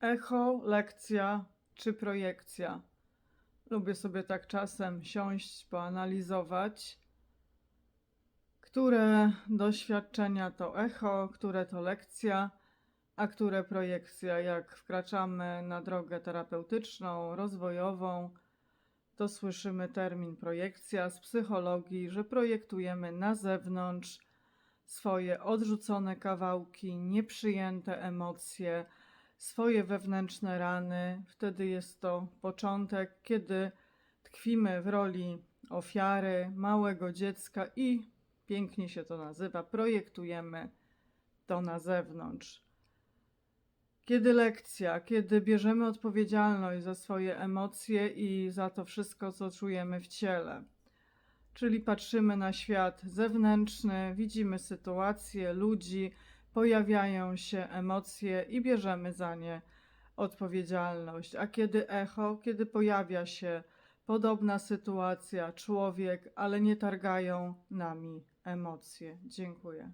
Echo, lekcja czy projekcja? Lubię sobie tak czasem siąść, poanalizować, które doświadczenia to echo, które to lekcja, a które projekcja. Jak wkraczamy na drogę terapeutyczną, rozwojową, to słyszymy termin projekcja z psychologii, że projektujemy na zewnątrz swoje odrzucone kawałki, nieprzyjęte emocje, swoje wewnętrzne rany. Wtedy jest to początek, kiedy tkwimy w roli ofiary, małego dziecka i pięknie się to nazywa, projektujemy to na zewnątrz. Kiedy lekcja, kiedy bierzemy odpowiedzialność za swoje emocje i za to wszystko, co czujemy w ciele. Czyli patrzymy na świat zewnętrzny, widzimy sytuacje, ludzi, pojawiają się emocje i bierzemy za nie odpowiedzialność. A kiedy echo, kiedy pojawia się podobna sytuacja, człowiek, ale nie targają nami emocje. Dziękuję.